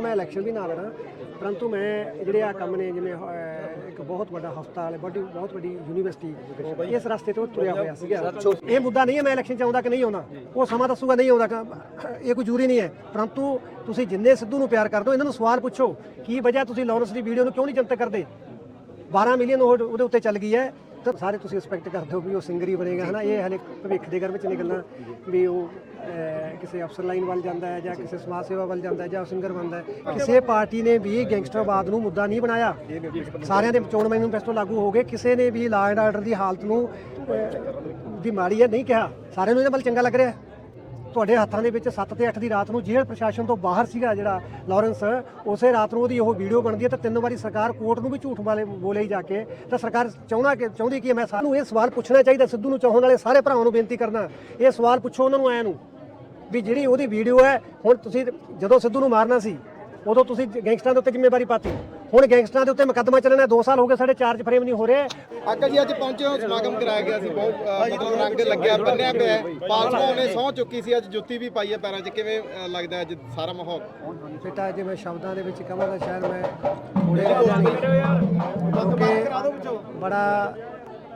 ਮੈਂ ਇਲੈਕਸ਼ਨ ਵੀ ਨਾ ਲੜਾਂ ਪਰੰਤੂ ਮੈਂ ਜਿਹੜੇ ਆ ਕੰਮ ਨੇ ਜਿਵੇਂ ਅਹ, ਇੱਕ ਬਹੁਤ ਵੱਡਾ ਹਸਪਤਾਲ ਹੈ ਵੱਡੀ ਬਹੁਤ ਵੱਡੀ ਯੂਨੀਵਰਸਿਟੀ ਇਸ ਰਸਤੇ ਤੋਂ ਤੁਰਿਆ ਹੋਇਆ ਸੀਗਾ। ਇਹ ਮੁੱਦਾ ਨਹੀਂ ਹੈ ਮੈਂ ਇਲੈਕਸ਼ਨ ਚ ਆਉਂਦਾ ਕਿ ਨਹੀਂ ਆਉਂਦਾ। ਉਹ ਸਮਾਂ ਦੱਸੂਗਾ ਨਹੀਂ ਆਉਂਦਾ ਕਿ- ਇਹ ਕੋਈ ਜ਼ਰੂਰੀ ਨਹੀਂ ਹੈ। ਪਰੰਤੂ ਤੁਸੀਂ ਜਿੰਨੇ ਸਿੱਧੂ ਨੂੰ ਪਿਆਰ ਕਰਦੇ ਹੋ ਇਹਨਾਂ ਨੂੰ ਸਵਾਲ ਪੁੱਛੋ ਕੀ ਵਜ੍ਹਾ ਤੁਸੀਂ ਲਾਰੈਂਸ ਦੀ ਵੀਡੀਓ ਨੂੰ ਕਿਉਂ ਨਹੀਂ ਜਨਤਕ ਕਰਦੇ? 12 ਮਿਲੀਅਨ ਉਹ ਉਹਦੇ ਉੱਤੇ ਚੱਲ ਗਈ ਹੈ। ਤਾਂ ਸਾਰੇ ਤੁਸੀਂ ਐਕਸਪੈਕਟ ਕਰਦੇ ਹੋ ਵੀ ਉਹ ਸਿੰਗਰ ਹੀ ਬਣੇਗਾ ਹਨਾ? ਇਹ ਹਲੇ ਭਵਿੱਖ ਦੇ ਘਰ ਵਿੱਚ ਨਹੀਂ ਗੱਲਾਂ ਵੀ ਉਹ ਅਹ, ਕਿਸੇ ਅਫਸਰ ਲਾਈਨ ਵੱਲ ਜਾਂਦਾ ਹੈ ਜਾਂ ਕਿਸੇ ਸਮਾਜ ਸੇਵਾ ਵੱਲ ਜਾਂਦਾ ਹੈ ਜਾਂ ਸਿੰਗਰ ਬਣਦਾ ਹੈ। ਕਿਸੇ ਪਾਰਟੀ ਨੇ ਵੀ ਗੈਂਗਸਟਰਵਾਦ ਨੂੰ ਮੁੱਦਾ ਨਹੀਂ ਬਣਾਇਆ। ਸਾਰਿਆਂ ਦੇ ਚੋਣ ਮੈਨੀਫੈਸਟੋ ਲਾਗੂ ਹੋ ਗਏ। ਕਿਸੇ ਨੇ ਵੀ ਲਾਅ ਐਂਡ ਆਰਡਰ ਦੀ ਹਾਲਤ ਨੂੰ ਅਹ, ਵੀ ਮਾੜੀ ਹੈ ਨਹੀਂ ਕਿਹਾ। ਸਾਰਿਆਂ ਨੂੰ ਇਹਦੇ ਵੱਲ ਚੰਗਾ ਲੱਗ ਰਿਹਾ ਹੈ। ਤੁਹਾਡੇ ਹੱਥਾਂ ਦੇ ਵਿੱਚ 7 ਤੇ 8 ਦੀ ਰਾਤ ਨੂੰ ਜੇਲ੍ਹ ਪ੍ਰਸ਼ਾਸਨ ਤੋਂ ਬਾਹਰ ਸੀਗਾ ਜਿਹੜਾ ਲਾਰੈਂਸ। ਉਸੇ ਰਾਤ ਨੂੰ ਉਹਦੀ ਉਹ ਵੀਡੀਓ ਬਣਦੀ ਹੈ ਤਾਂ ਤਿੰਨ ਵਾਰੀ ਸਰਕਾਰ ਕੋਰਟ ਨੂੰ ਵੀ ਝੂਠ ਵਾਲੇ ਬੋਲੇ ਜਾ ਕੇ ਤਾਂ ਸਰਕਾਰ ਚਾਹੁੰਦਾ ਕਿ ਚਾਹੁੰਦੀ ਕਿ ਮੈਂ ਸਾਨੂੰ ਇਹ ਸਵਾਲ ਪੁੱਛਣਾ ਚਾਹੀਦਾ, ਸਿੱਧੂ ਨੂੰ ਚਾਹਣ ਵਾਲੇ ਸਾਰੇ ਭਰਾਵਾਂ ਨੂੰ ਬੇਨਤੀ ਕਰਨਾ। ਇਹ ਸਵਾਲ ਪੁੱਛੋ ਉਹਨਾਂ ਨੂੰ ਆਇਆਂ ਨੂੰ ਵੀ ਜਿਹੜੀ ਉਹਦੀ ਵੀਡੀਓ ਹੈ, ਹੁਣ ਤੁਸੀਂ ਜਦੋਂ ਸਿੱਧੂ ਨੂੰ ਮਾਰਨਾ ਸੀ, ਉਦੋਂ ਤੁਸੀਂ ਗੈਂਗਸਟਰਾਂ ਦੇ ਉੱਤੇ ਜ਼ਿੰਮੇਵਾਰੀ ਪਾਤੀ। ਹੁਣ ਗੈਂਗਸਟਰਾਂ ਦੇ ਉੱਤੇ ਮੁਕੱਦਮਾ ਚੱਲਣਾ 2 ਸਾਲ ਹੋ ਗਏ ਸਾਡੇ ਚਾਰਜ ਫਰੇਮ ਨਹੀਂ ਹੋ ਰਹੇ। ਆਕਾ ਜੀ ਅੱਜ ਪਹੁੰਚੇ ਹੋ ਸਮਾਗਮ ਕਰਾਇਆ ਗਿਆ ਸੀ ਬਹੁਤ ਮਤਲਬ ਰੰਗ ਲੱਗਿਆ ਬੰਨਿਆ ਪਿਆ। ਪਾਸਪੋਰਟ ਨੇ ਸਹੁੰ ਚੁੱਕੀ ਸੀ ਅੱਜ ਜੁੱਤੀ ਵੀ ਪਾਈ ਹੈ ਪੈਰਾਂ 'ਚ। ਕਿਵੇਂ ਲੱਗਦਾ ਅੱਜ ਸਾਰਾ ਮਾਹੌਲ? ਬੇਟਾ ਜੇ ਮੈਂ ਸ਼ਬਦਾਂ ਦੇ ਵਿੱਚ ਕਹਾਂ ਤਾਂ ਸ਼ਾਇਦ ਮੈਂ ਥੋੜੇ ਬੜਾ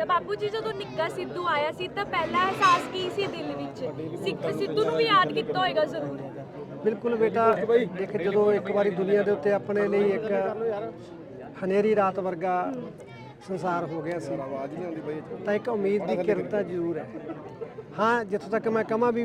ਤਾਂ ਬਾਪੂ ਜੀ ਜਦੋਂ ਨਿੱਕਾ ਸਿੱਧੂ ਆਇਆ ਸੀ ਤਾਂ ਪਹਿਲਾ ਅਹਿਸਾਸ ਕੀ ਸੀ ਦਿਲ ਵਿੱਚ? ਸਿੱਖ ਸਿੱਧੂ ਨੂੰ ਵੀ ਯਾਦ ਕੀਤਾ ਹੋਏਗਾ ਜ਼ਰੂਰ। ਬਿਲਕੁਲ ਬੇਟਾ, ਦੇਖ ਜਦੋਂ ਇੱਕ ਵਾਰੀ ਦੁਨੀਆ ਦੇ ਉੱਤੇ ਆਪਣੇ ਲਈ ਇੱਕ ਹਨੇਰੀ ਰਾਤ ਵਰਗਾ ਸੰਸਾਰ ਹੋ ਗਿਆ ਸੀ, ਤਾਂ ਇੱਕ ਉਮੀਦ ਦੀ ਕਿਰਤਾ ਜ਼ਰੂਰ ਹੈ। ਹਾਂ, ਜਿੱਥੋਂ ਤੱਕ ਮੈਂ ਕਹਾਂ ਵੀ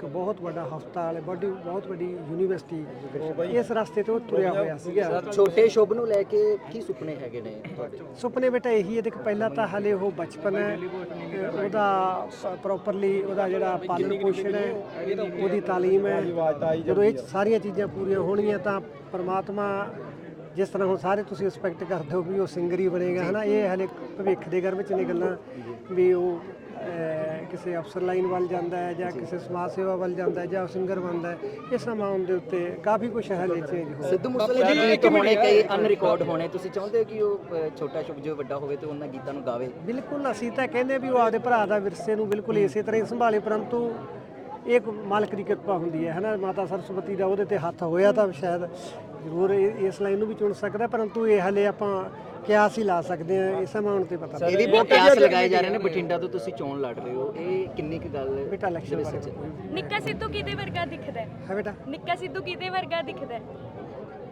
ਇੱਕ ਬਹੁਤ ਵੱਡਾ ਹਸਪਤਾਲ ਹੈ ਵੱਡੀ ਬਹੁਤ ਵੱਡੀ ਯੂਨੀਵਰਸਿਟੀ ਇਸ ਰਸਤੇ ਤੋਂ ਤੁਰਿਆ ਹੋਇਆ ਸੀਗਾ। ਛੋਟੇ ਸ਼ੁਭ ਨੂੰ ਲੈ ਕੇ ਕੀ ਸੁਪਨੇ ਹੈਗੇ ਨੇ ਤੁਹਾਡੇ? ਸੁਪਨੇ ਬੇਟਾ ਇਹੀ ਹੈ ਦੇਖ ਪਹਿਲਾਂ ਤਾਂ ਹਲੇ ਉਹ ਬਚਪਨ ਹੈ ਉਹਦਾ ਪ੍ਰੋਪਰਲੀ ਉਹਦਾ ਜਿਹੜਾ ਪਾਲਣ ਪੋਸ਼ਣ ਹੈ ਉਹਦੀ ਤਾਲੀਮ ਹੈ। ਜਦੋਂ ਇਹ ਸਾਰੀਆਂ ਚੀਜ਼ਾਂ ਪੂਰੀਆਂ ਹੋਣਗੀਆਂ ਤਾਂ ਪ੍ਰਮਾਤਮਾ ਜਿਸ ਤਰ੍ਹਾਂ ਹੁਣ ਸਾਰੇ ਤੁਸੀਂ ਐਕਸਪੈਕਟ ਕਰਦੇ ਹੋ ਵੀ ਉਹ ਸਿੰਗਰ ਹੀ ਬਣੇਗਾ ਹਨਾ? ਇਹ ਹਲੇ ਭਵਿੱਖ ਦੇ ਘਰ ਵਿੱਚ ਨਹੀਂ ਗੱਲਾਂ ਵੀ ਉਹ ਕਿਸੇ ਅਫਸਰ ਲਾਈਨ ਵੱਲ ਜਾਂਦਾ ਹੈ ਜਾਂ ਕਿਸੇ ਸਮਾਜ ਸੇਵਾ ਵੱਲ ਜਾਂਦਾ ਹੈ ਜਾਂ ਸਿੰਗਰ ਬਣਦਾ ਹੈ ਇਹ ਸਮਾਂ ਉਹਦੇ ਉੱਤੇ ਕਾਫੀ ਕੁਝ ਹਲੇ ਚੇਂਜ ਹੋ ਸਿੱਧੂ ਮੂਸੇਵਾਲੇ ਦੇ ਗੀਤ ਹੋਣੇ ਕਈ ਅਨਰਿਕਾਰਡ ਹੋਣੇ। ਤੁਸੀਂ ਚਾਹੁੰਦੇ ਹੋ ਕਿ ਉਹ ਛੋਟਾ ਸ਼ੁਭ ਜੋ ਵੱਡਾ ਹੋਵੇ ਤੇ ਉਹਨਾਂ ਗੀਤਾਂ ਨੂੰ ਗਾਵੇ? ਬਿਲਕੁਲ ਅਸੀਂ ਤਾਂ ਕਹਿੰਦੇ ਵੀ ਉਹ ਆਪਦੇ ਭਰਾ ਦਾ ਵਿਰਸੇ ਨੂੰ ਬਿਲਕੁਲ ਇਸੇ ਤਰ੍ਹਾਂ ਹੀ ਸੰਭਾਲੇ ਪਰੰਤੂ ਇਹ ਇੱਕ ਮਾਲਕ ਦੀ ਕਿਰਪਾ ਹੁੰਦੀ ਹੈ ਹਨਾ? ਮਾਤਾ ਸਰਸਵਤੀ ਦਾ ਉਹਦੇ ਤੇ ਹੱਥ ਹੋਇਆ ਤਾਂ ਸ਼ਾਇਦ ਜ਼ਰੂਰ ਇਹ- ਇਸ ਲਾਈਨ ਨੂੰ ਵੀ ਚੁਣ ਸਕਦਾ ਪਰੰਤੂ ਇਹ ਹਲੇ ਆਪਾਂ ਕਿਆਸ ਹੀ ਲਾ ਸਕਦੇ ਹਾਂ ਇਸ ਅਮਾਉਂਟ ਤੇ ਪਤਾ ਇਹ ਵੀ ਬਹੁਤ ਕਿਆਸ ਲਗਾਏ ਜਾ ਰਹੇ ਨੇ ਬਠਿੰਡਾ ਤੋਂ ਤੁਸੀਂ ਚੋਣ ਲੜ ਰਹੇ ਹੋ। ਇਹ ਕਿੰਨੀ ਕੁ ਗੱਲ ਬੇਟਾ ਇਲੈਕਸ਼ਨ ਬਾਰੇ ਨਿੱਕਾ ਸਿੱਧੂ ਕਿਹਦੇ ਵਰਗਾ ਦਿਖਦਾ ਹੈ? ਹੈ ਬੇਟਾ। ਨਿੱਕਾ ਸਿੱਧੂ ਕਿਹਦੇ ਵਰਗਾ ਦਿਖਦਾ ਹੈ?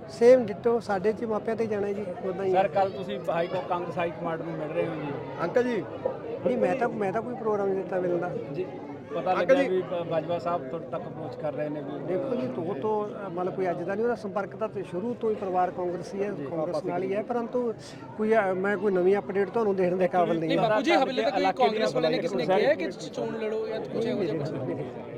ਸੇਮ ਡਿਟੋ ਸਾਡੇ ਚ ਮਾਪਿਆਂ ਤੇ ਜਾਣਾ ਜੀ ਉਦਾਂ ਹੀ। ਸਰ ਕੱਲ ਤੁਸੀਂ ਹਾਈ ਕੋ ਕਾਂਗਰਸ ਹਾਈ ਕਮਾਂਡ ਨੂੰ ਮਿਲ ਰਹੇ ਹੋ ਜੀ। ਅੰਕਲ ਜੀ ਨਹੀਂ ਮੈਂ ਤਾਂ ਮੈਂ ਤਾਂ ਕੋਈ ਪ੍ਰੋਗਰਾਮ ਨਹੀਂ ਦਿੱਤਾ ਮਿਲਦਾ ਜੀ। ਪਤਾ ਲੱਗਿਆ ਵੀ ਬ- ਬਾਜਵਾ ਸਾਹਿਬ ਤੁਹਾਡੇ ਤੱਕ ਅਪਰੋਚ ਕਰ ਰਹੇ ਨੇ ਵੀ ਦੇਖੋ ਜੀ ਤੋਂ ਤੋਂ ਅ, ਮਤਲਬ ਕੋਈ ਅੱਜ ਦਾ ਨਹੀਂ ਉਹਦਾ ਸੰਪਰਕ ਤਾਂ ਤੇ ਸ਼ੁਰੂ ਤੋਂ ਹੀ ਪਰਿਵਾਰ ਕਾਂਗਰਸੀ ਹੈ ਕਾਂਗਰਸ ਨਾਲ ਹੀ ਹੈ ਪਰੰਤੂ ਕੋਈ ਅ, ਮੈਂ ਕੋਈ ਨਵੀਂ ਅਪਡੇਟ ਤੁਹਾਨੂੰ ਦੇਣ ਦੇ ਕਾਬਿਲ ਨਹੀਂ ਨਹੀਂ। ਬਾਪੂ ਜੀ ਹਵੇਲੇ ਤੱਕ ਕੋਈ ਕਾਂਗਰਸ ਵਾਲੇ ਨੇ ਕਿਸੇ ਨੇ ਕਿਹਾ ਕਿ ਚੋਣ ਲੜੋ ਜਾਂ ਕੁਝ ਇਹੋ ਜਿਹਾ ਕੁਛ?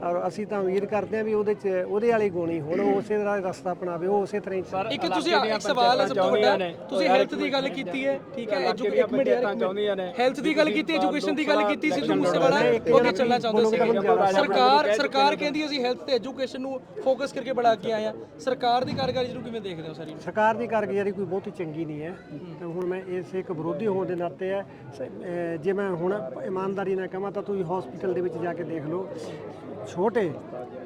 ਔਰ ਅਸੀਂ ਤਾਂ ਉਮੀਦ ਕਰਦੇ ਹਾਂ ਵੀ ਉਹਦੇ ਚ ਉਹਦੇ ਵਾਲੀ ਗੁਣੀ ਹੁਣ ਉਸੇ ਤਰ੍ਹਾਂ ਦਾ ਰਸਤਾ ਅਪਣਾਵੇ ਉਹ ਉਸੇ ਤਰ੍ਹਾਂ ਹੀ ਇੱਕ ਤੁਸੀਂ ਇੱਕ ਸਵਾਲ ਹੈ ਸਭ ਤੋਂ ਵੱਡਾ ਤੁਸੀਂ ਹੈਲਥ ਦੀ ਗੱਲ ਕੀਤੀ ਹੈ? ਠੀਕ ਹੈ ਐਜੂ ਇੱਕ ਮਿੰਟ ਯਾਰ ਚਾਹੁੰਦੀਆਂ ਨੇ ਹੈਲਥ ਦੀ ਗੱਲ ਕੀਤੀ ਐਜੂਕੇਸ਼ਨ ਦੀ ਗੱਲ ਕੀਤੀ ਸਿੱਧੂ ਮੂਸੇਵਾਲਾ ਉਹ ਅੱਗੇ ਚੱਲਣਾ ਚਾਹੁੰਦੇ ਸੀ ਸਰਕਾਰ ਸਰਕਾਰ ਕਹਿੰਦੀ ਅਸੀਂ ਹੈਲਥ ਤੇ ਐਜੂਕੇਸ਼ਨ ਨੂੰ ਫੋਕਸ ਕਰਕੇ ਬੜਾ ਅੱਗੇ ਆਏ ਆ ਸਰਕਾਰ ਦੀ ਕਾਰਗੁਜ਼ਾਰੀ ਨੂੰ ਕਿਵੇਂ ਦੇਖਦੇ ਹੋ ਸਾਰੀ? ਸਰਕਾਰ ਦੀ ਕਾਰਗੁਜ਼ਾਰੀ ਕੋਈ ਬਹੁਤੀ ਚੰਗੀ ਨਹੀਂ ਹੈ। ਤੇ ਹੁਣ ਮੈਂ ਇਸ ਇੱਕ ਵਿਰੋਧੀ ਹੋਣ ਦੇ ਨਾਤੇ ਹੈ। ਜੇ ਮੈਂ ਹੁਣ ਇਮਾਨਦਾਰੀ ਨਾਲ ਕਹਾਂ ਤਾਂ ਤੁਸੀਂ ਹਸਪੀਟਲ ਦੇ ਵਿੱਚ ਜਾ ਕੇ ਦੇਖ ਲਓ। ਛੋਟੇ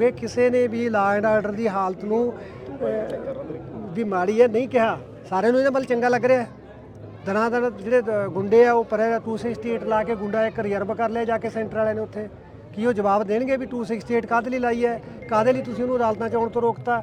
ਗਏ ਕਿਸੇ ਨੇ ਵੀ ਲਾ ਐਂਡ ਆਰਡਰ ਦੀ ਹਾਲਤ ਨੂੰ ਵੀ ਮਾੜੀ ਹੈ, ਨਹੀਂ ਕਿਹਾ? ਸਾਰਿਆਂ ਨੂੰ ਇਹਦਾ ਵੱਲ ਚੰਗਾ ਲੱਗ ਰਿਹਾ ਹੈ? ਦਰਾਂ ਦਰਾਂ ਜਿਹੜੇ ਗੁੰਡੇ ਆ, ਉਹ ਪਰੇ 268 ਲਾ ਕੇ ਗੁੰਡਾ ਇੱਕ ਰਿਜ਼ਰਵ ਕਰ ਲਿਆ, ਜਾ ਕੇ ਸੈਂਟਰ ਵਾਲਿਆਂ ਨੇ ਉੱਥੇ। ਕੀ ਉਹ ਜਵਾਬ ਦੇਣਗੇ ਵੀ 268 ਕਾਹਦੇ ਲਈ ਲਾਈ ਹੈ? ਕਾਹਦੇ ਲਈ ਤੁਸੀਂ ਉਹਨੂੰ ਅਦਾਲਤਾਂ ਚ ਆਉਣ ਤੋਂ ਰੋਕਤਾ?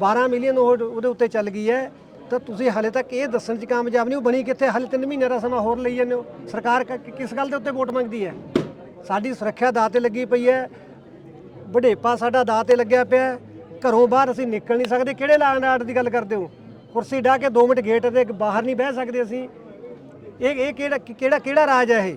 12 ਮਿਲੀਅਨ ਉਹ ਉਹਦੇ ਉੱਤੇ ਚੱਲ ਗਈ ਹੈ। ਤਾਂ ਤੁਸੀਂ ਹਾਲੇ ਤੱਕ ਇਹ ਦੱਸਣ 'ਚ ਕਾਮਯਾਬ ਨਹੀਂ ਹੋ, ਬਣੀ ਕਿੱਥੇ? ਹਾਲੇ 3 ਮਹੀਨੇ ਦਾ ਸਮਾਂ ਹੋਰ ਲਈ ਜਾਂਦੇ ਹੋ। ਸਰਕਾਰ ਕ- ਕਿਸ ਗੱਲ ਦੇ ਉੱਤੇ ਵੋਟ ਮੰਗਦੀ ਹੈ? ਸਾਡੀ ਸੁਰੱਖਿਆ ਦਾਅ ਤੇ ਲੱਗੀ ਪਈ ਹੈ। ਵਡੇਪਾ ਸਾਡਾ ਦਾਅ ਤੇ ਲੱਗਿਆ ਪਿਆ ਹੈ। ਘਰੋਂ ਬਾਹਰ ਅਸੀਂ ਨਿਕਲ ਨਹੀਂ ਸਕਦੇ। ਕਿਹੜੇ ਲਾਂਡ ਆਰਡਰ ਦੀ ਗੱਲ ਕਰਦੇ ਹੋ? ਕੁਰਸੀ ਢਾ ਕੇ 2 ਮਿੰਟ ਗੇਟ ਦੇ ਬਾਹਰ ਨਹੀਂ ਬਹਿ ਸਕਦੇ ਅਸੀਂ। ਇਹ ਇਹ ਕਿਹੜਾ ਕਿਹੜਾ ਕਿਹੜਾ ਰਾਜ ਹੈ ਇਹ?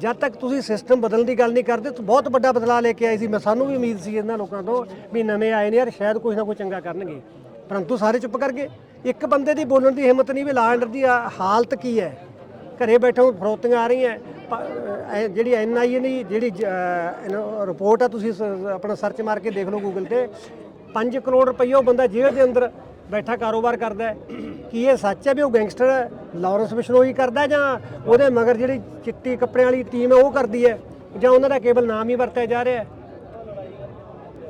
ਜਦ ਤੱਕ ਤੁਸੀਂ ਸਿਸਟਮ ਬਦਲਣ ਦੀ ਗੱਲ ਨਹੀਂ ਕਰਦੇ, ਤਾਂ ਬਹੁਤ ਵੱਡਾ ਬਦਲਾਅ ਲੈ ਕੇ ਆਏ ਸੀ। ਮੈਂ ਸਾਨੂੰ ਵੀ ਉਮੀਦ ਸੀ ਇਹਨਾਂ ਲੋਕਾਂ ਤੋਂ ਵੀ ਨਵੇਂ ਆਏ ਨੇ ਯਾਰ, ਸ਼ਾਇਦ ਕੁਝ ਨਾ ਕੁਝ ਚੰਗਾ ਕਰਨਗੇ। ਪਰੰਤੂ ਸਾਰੇ ਚੁੱਪ ਕਰ ਗਏ। ਇੱਕ ਬੰਦੇ ਦੀ ਬੋਲਣ ਦੀ ਹਿੰਮਤ ਨਹੀਂ ਵੀ ਲਾ ਦੀ ਆ- ਹਾਲਤ ਕੀ ਹੈ? ਘਰੇ ਬੈਠੇ ਫਰੋਤੀਆਂ ਆ ਰਹੀਆਂ। ਪ- ਅਹ ਜਿਹੜੀ ਐਨਆਈਏ ਦੀ ਜਿਹੜੀ ਰਿਪੋਰਟ ਆ, ਤੁਸੀਂ ਸ- ਆਪਣਾ ਸਰਚ ਮਾਰ ਕੇ ਦੇਖ ਲਓ ਗੂਗਲ ਤੇ। 5 ਕਰੋੜ ਰੁਪਈਆ ਉਹ ਬੰਦਾ ਜੇਲ੍ਹ ਦੇ ਅੰਦਰ ਬੈਠਾ ਕਾਰੋਬਾਰ ਕਰਦਾ ਹੈ। ਕੀ ਇਹ ਸੱਚ ਹੈ ਵੀ ਉਹ ਗੈਂਗਸਟਰ ਹੈ? ਲਾਰੈਂਸ ਬਿਸ਼ਨੋਈ ਕਰਦਾ ਜਾਂ ਉਹਦੇ ਮਗਰ ਜਿਹੜੀ ਚਿੱਟੀ ਕੱਪੜਿਆਂ ਵਾਲੀ ਟੀਮ ਹੈ ਉਹ ਕਰਦੀ ਹੈ? ਜਾਂ ਉਹਨਾਂ ਦਾ ਕੇਵਲ ਨਾਮ ਹੀ ਵਰਤਿਆ ਜਾ ਰਿਹਾ ਹੈ?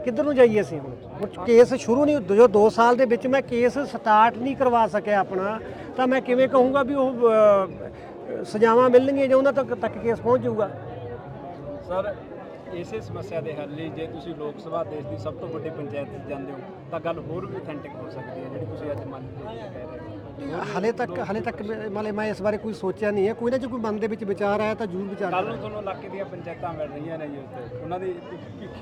ਕਿੱਧਰ ਨੂੰ ਜਾਈਏ ਅਸੀਂ ਹੁਣ? ਹੁਣ ਕੇਸ ਸ਼ੁਰੂ ਨਹੀਂ ਜੋ 2 ਸਾਲ ਦੇ ਵਿੱਚ ਮੈਂ ਕੇਸ ਸਟਾਰਟ ਨਹੀਂ ਕਰਵਾ ਸਕਿਆ ਆਪਣਾ, ਤਾਂ ਮੈਂ ਕਿਵੇਂ ਕਹੂੰਗਾ ਵੀ ਉਹ ਸਜ਼ਾਵਾਂ ਮਿਲਣਗੀਆਂ ਜਾਂ ਉਹਨਾਂ ਤੱਕ ਤੱਕ ਕੇਸ ਪਹੁੰਚ ਜਾਊਗਾ? ਸਰ ਇਸੇ ਸਮੱਸਿਆ ਦੇ ਹੱਲ ਲਈ ਜੇ ਤੁਸੀਂ ਲੋਕ ਸਭਾ ਦੇਸ਼ ਦੀ ਸਭ ਤੋਂ ਵੱਡੀ ਪੰਚਾਇਤ 'ਚ ਜਾਂਦੇ ਹੋ ਤਾਂ ਗੱਲ ਹੋਰ ਵੀ ਅਥੈਂਟਿਕ ਹੋ ਸਕਦੀ ਹੈ ਜਿਹੜੀ ਤੁਸੀਂ ਅੱਜ ਮੰਨ ਕੇ ਕਹਿ ਰਹੇ ਹੋ। ਹਲੇ ਤੱਕ ਹਲੇ ਤੱਕ ਮਤਲਬ ਮੈਂ ਇਸ ਬਾਰੇ ਕੋਈ ਸੋਚਿਆ ਨਹੀਂ ਹੈ। ਕੋਈ ਨਾ ਜੇ ਕੋਈ ਮਨ ਦੇ ਵਿੱਚ ਵਿਚਾਰ ਆਇਆ ਤਾਂ ਜ਼ਰੂਰ ਵਿਚਾਰ ਕੱਲ ਨੂੰ ਤੁਹਾਨੂੰ ਇਲਾਕੇ ਦੀਆਂ ਪੰਚਾਇਤਾਂ ਮਿਲ ਰਹੀਆਂ ਨੇ ਜੀ ਉੱਤੇ ਉਹਨਾਂ ਦੀ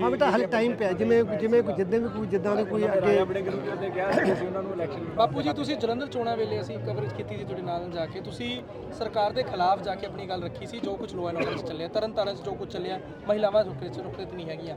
ਹਾਂ ਬੇਟਾ ਹਲੇ ਟਾਈਮ ਪਿਆ। ਜਿਵੇਂ ਜਿਵੇਂ ਕੋਈ ਜਿੱਦਾਂ ਵੀ ਕੋਈ ਜਿੱਦਾਂ ਦੀ ਕੋਈ ਅੱਗੇ ਰਾਜਾ ਬੜੇ ਗੁਰੂ ਨੇ ਕਿਹਾ ਸੀ ਉਹਨਾਂ ਨੂੰ ਇਲੈਕਸ਼ਨ ਬਾਪੂ ਜੀ ਤੁਸੀਂ ਜਲੰਧਰ ਚੋਣਾਂ ਵੇਲੇ ਅਸੀਂ ਕਵਰੇਜ ਕੀਤੀ ਸੀ ਤੁਹਾਡੇ ਨਾਲ ਜਾ ਕੇ। ਤੁਸੀਂ ਸਰਕਾਰ ਦੇ ਖਿਲਾਫ ਜਾ ਕੇ ਆਪਣੀ ਗੱਲ ਰੱਖੀ ਸੀ ਜੋ ਕੁਝ ਲੋਅ ਐਂਡ ਆਰਡਰ 'ਚ ਚੱਲਿਆ ਤਰਨ ਤਾਰਨ 'ਚ ਜੋ ਕੁਝ ਚੱਲਿਆ ਮਹਿਲਾਵਾਂ ਰੁਕਰੇ 'ਚ ਰੁਕਰੇ ਨਹੀਂ ਹੈਗੀਆਂ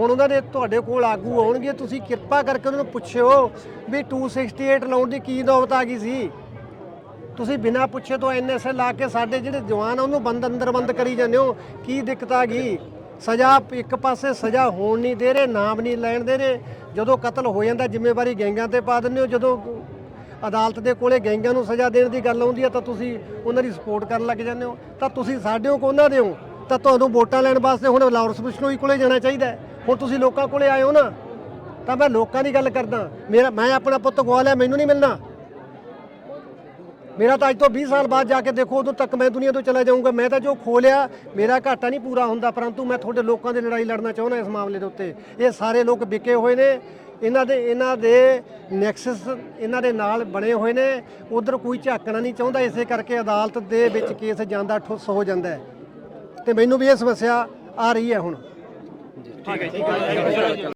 ਹੁਣ ਉਹਨਾਂ ਦੇ ਤੁਹਾਡੇ ਕੋਲ ਆਗੂ ਆਉਣਗੇ, ਤੁਸੀਂ ਕਿਰਪਾ ਕਰਕੇ ਉਹਨਾਂ ਨੂੰ ਪੁੱਛਿਓ ਵੀ 268 ਲਾਉਣ ਦੀ ਕੀ ਨੌਬਤ ਆ ਗਈ ਸੀ। ਤੁਸੀਂ ਬਿਨਾਂ ਪੁੱਛੇ ਤੋਂ ਐਨਐਸਏ ਲਾ ਕੇ ਸਾਡੇ ਜਿਹੜੇ ਜਵਾਨ ਆ, ਉਹਨੂੰ ਬੰਦ ਅੰਦਰ ਬੰਦ ਕਰੀ ਜਾਂਦੇ ਹੋ। ਕੀ ਦਿੱਕਤ ਆ ਗਈ? ਸਜ਼ਾ ਇੱਕ ਪਾਸੇ ਸਜ਼ਾ ਹੋਣ ਨਹੀਂ ਦੇ ਰਹੇ, ਨਾਮ ਨਹੀਂ ਲੈਣ ਦੇ ਰਹੇ। ਜਦੋਂ ਕਤਲ ਹੋ ਜਾਂਦਾ, ਜ਼ਿੰਮੇਵਾਰੀ ਗੈਂਗਾਂ ਤੇ ਪਾ ਦਿੰਦੇ ਹੋ। ਜਦੋਂ ਅਦਾਲਤ ਦੇ ਕੋਲੇ ਗੈਂਗਾਂ ਨੂੰ ਸਜ਼ਾ ਦੇਣ ਦੀ ਗੱਲ ਆਉਂਦੀ ਹੈ ਤਾਂ ਤੁਸੀਂ ਉਹਨਾਂ ਦੀ ਸਪੋਰਟ ਕਰਨ ਲੱਗ ਜਾਂਦੇ ਹੋ। ਤਾਂ ਤੁਸੀਂ ਸਾਡੇ ਹੋ ਕੋ ਉਹਨਾਂ ਦੇ ਹੋ? ਤਾਂ ਤੁਹਾਨੂੰ ਵੋਟਾਂ ਲੈਣ ਵਾਸਤੇ ਹੁਣ ਲਾਰੈਂਸ ਬਿਸ਼ਨੋਈ ਕੋਲੇ ਜਾਣਾ ਚਾਹੀਦਾ ਹੈ। ਹੁਣ ਤੁਸੀਂ ਲੋਕਾਂ ਕੋਲੇ ਆਏ ਹੋ ਨਾ, ਤਾਂ ਮੈਂ ਲੋਕਾਂ ਦੀ ਗੱਲ ਕਰਦਾ। ਮੇਰਾ, ਮੈਂ ਆਪਣਾ ਪੁੱਤ ਗਵਾ ਲਿਆ ਮੈਨੂੰ ਨਹੀਂ ਮਿਲਣਾ। ਮੇਰਾ ਤਾਂ ਅੱਜ ਤੋਂ 20 ਸਾਲ ਬਾਅਦ ਜਾ ਕੇ ਦੇਖੋ, ਉਦੋਂ ਤੱਕ ਮੈਂ ਦੁਨੀਆ ਤੋਂ ਚਲਾ ਜਾਊਂਗਾ। ਮੈਂ ਤਾਂ ਜੋ ਖੋ ਮੇਰਾ ਘਾਟਾ ਨਹੀਂ ਪੂਰਾ ਹੁੰਦਾ, ਪਰੰਤੂ ਮੈਂ ਤੁਹਾਡੇ ਲੋਕਾਂ ਦੀ ਲੜਾਈ ਲੜਨਾ ਚਾਹੁੰਦਾ ਇਸ ਮਾਮਲੇ ਦੇ ਉੱਤੇ। ਇਹ ਸਾਰੇ ਲੋਕ ਵਿਕੇ ਹੋਏ ਨੇ, ਇਹਨਾਂ ਦੇ ਇਹਨਾਂ ਦੇ ਨੈਕਸਸ, ਇਹਨਾਂ ਦੇ ਨਾਲ ਬਣੇ ਹੋਏ ਨੇ। ਉਧਰ ਕੋਈ ਝਾਕਣਾ ਨਹੀਂ ਚਾਹੁੰਦਾ, ਇਸੇ ਕਰਕੇ ਅਦਾਲਤ ਦੇ ਵਿੱਚ ਕੇਸ ਜਾਂਦਾ, ਠੁੱਸ ਹੋ ਜਾਂਦਾ ਹੈ। ਤੇ ਮੈਨੂੰ ਵੀ ਇਹ ਸਮੱਸਿਆ ਆ ਰਹੀ ਹੈ ਹੁਣ। ঠিক আছে।